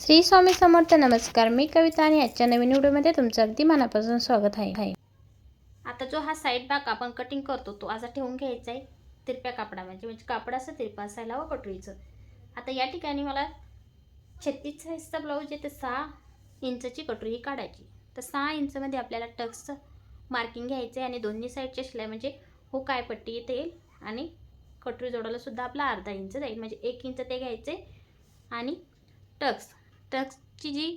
श्री स्वामी समर्थ नमस्कार. मी कविता आणि आजच्या नवीन व्हिडिओमध्ये तुमचं अगदी मनापासून स्वागत आहे. आता जो हा साईड भाग आपण कटिंग करतो तो असा ठेवून घ्यायचा आहे तिरप्या कापडा. म्हणजे म्हणजे कापड असं तिरपा असायला व कटोरीचं आता या ठिकाणी मला छत्तीस साईजचा ब्लाऊज आहे तर सहा इंचची कटोरी ही काढायची. तर सहा इंचमध्ये आपल्याला टक्सचं मार्किंग घ्यायचं आहे आणि दोन्ही साईडच्या शिलाई म्हणजे हो काय पट्टी येते येईल आणि कटोरी जोडायला सुद्धा आपला अर्धा इंच जाईल. म्हणजे एक इंच ते घ्यायचे आणि टक्स टक्सची जी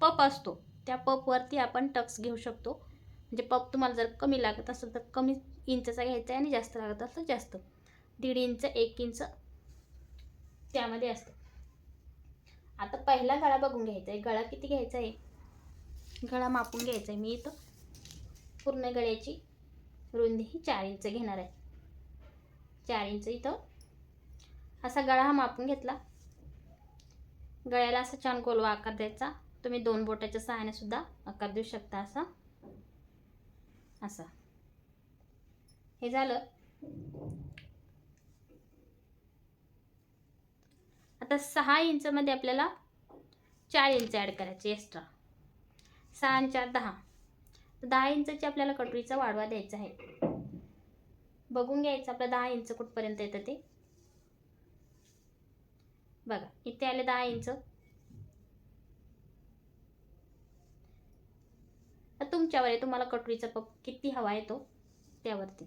पप असतो त्या पपवरती आपण टक्स घेऊ शकतो. म्हणजे पप तुम्हाला जर कमी लागत असेल तर कमी इंचचा घ्यायचा आहे आणि जास्त लागत असेल तर जास्त. दीड इंच एक इंच त्यामध्ये असतं. आता पहिला गळा बघून घ्यायचा आहे. गळा किती घ्यायचा आहे? गळा मापून घ्यायचा आहे. मी इथं पूर्ण गळ्याची रुंदी ही चार इंच घेणार आहे. चार इंच इथं असा गळा हा मापून घेतला. गळ्याला असा छान गोलवा आकार द्यायचा. तुम्ही दोन बोटाच्या सहाय्याने सुद्धा आकार देऊ शकता असा. असा. हे झालं. आता सहा इंचमध्ये आपल्याला चार इंच ॲड करायचे एक्स्ट्रा. सहा आणि चार दहा. तर दहा इंचची आपल्याला कटोरीचा वाढवा द्यायचा आहे. बघून घ्यायचं आपलं दहा इंच कुठपर्यंत येतं ते. बघा इथे आले दहा इंच. तुमच्यावर आहे तुम्हाला कटोरीचा पप किती हवा आहे तो त्यावरती.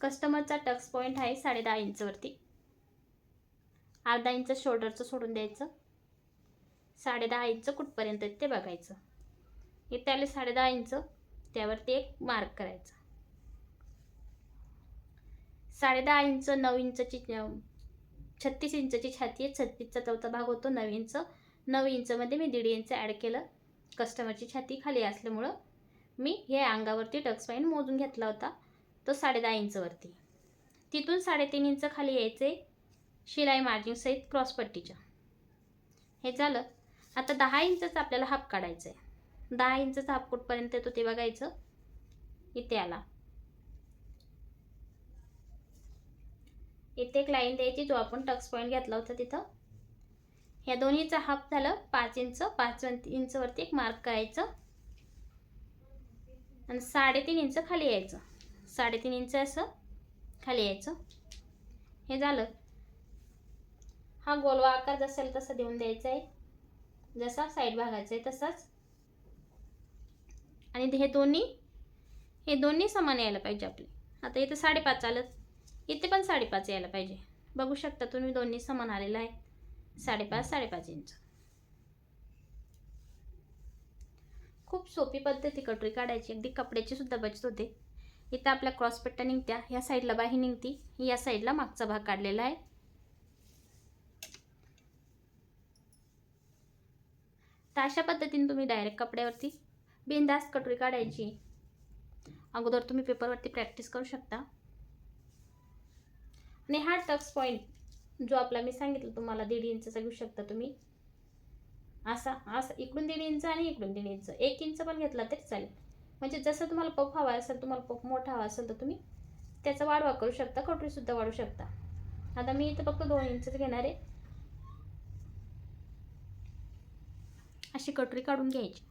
कस्टमरचा टक्स पॉईंट आहे साडे दहा इंचवरती अर्धा इंच शोल्डरचं सोडून द्यायचं. साडे दहा इंच कुठपर्यंत आहेत ते बघायचं. इथे आले साडे दहा इंच त्यावरती एक मार्क करायचा. साडेदहा इंच नऊ इंचची छत्तीस इंचची छाती आहे. छत्तीसचा चौथा भाग होतो नऊ इंच. नऊ इंचमध्ये मी दीड इंच ॲड केलं. कस्टमरची छाती खाली असल्यामुळं मी हे अंगावरती टक्सपाईन मोजून घेतला होता. तो साडेदहा इंचवरती तिथून साडेतीन इंच खाली यायचे शिलाई मार्जिंगसहित क्रॉसपट्टीच्या हे झालं. आता दहा इंचचा आपल्याला हाफ काढायचा आहे दहा इंचचा हाफ कुठपर्यंत येतो ते बघायचं. इथे आला. इथे एक लाईन द्यायची जो आपण टक्स पॉईंट घेतला होता तिथं. ह्या दोन्हीचा हाफ झालं पाच इंच पाच इंचवरती एक मार्क करायचं. आणि साडेतीन इंच खाली यायचं. साडेतीन इंच असं खाली यायचं. हे झालं. हा गोलवा आकार जसेल तसा देऊन द्यायचा आहे. जसा साईड भागायचा आहे तसाच. आणि हे दोन्ही हे दोन्ही समान यायला पाहिजे आपले. आता इथं साडेपाच आलं. इथे पण साडेपाच यायला पाहिजे. बघू शकता तुम्ही दोन्ही समान आलेलं आहे. साडेपाच साडेपाच इंच. खूप सोपी पद्धती कटोरी काढायची. अगदी कपड्याची सुद्धा बचत होते. इथं आपल्या क्रॉसपट्ट्या निघत्या. ह्या साईडला बाही निघती. या साईडला मागचा भाग काढलेला आहे. तर अशा पद्धतीने तुम्ही डायरेक्ट कपड्यावरती बिनधास्त कटोरी काढायची. अगोदर तुम्ही पेपरवरती प्रॅक्टिस करू शकता. आणि हा टक्स पॉईंट जो आपला मी सांगितलं तुम्हाला दीड इंचचा घेऊ शकता तुम्ही. असा असा इकडून दीड इंच आणि इकडून दीड इंच. एक इंच पण घेतला तरी चालेल. म्हणजे जसं तुम्हाला पप हवा असेल तुम्हाला पप मोठा हवा असेल तर तुम्ही त्याचा वाढवा करू शकता कटोरीसुद्धा वाढू शकता. आता मी इथं फक्त दोन इंचच घेणार आहे. अशी कटोरी काढून घ्यायची.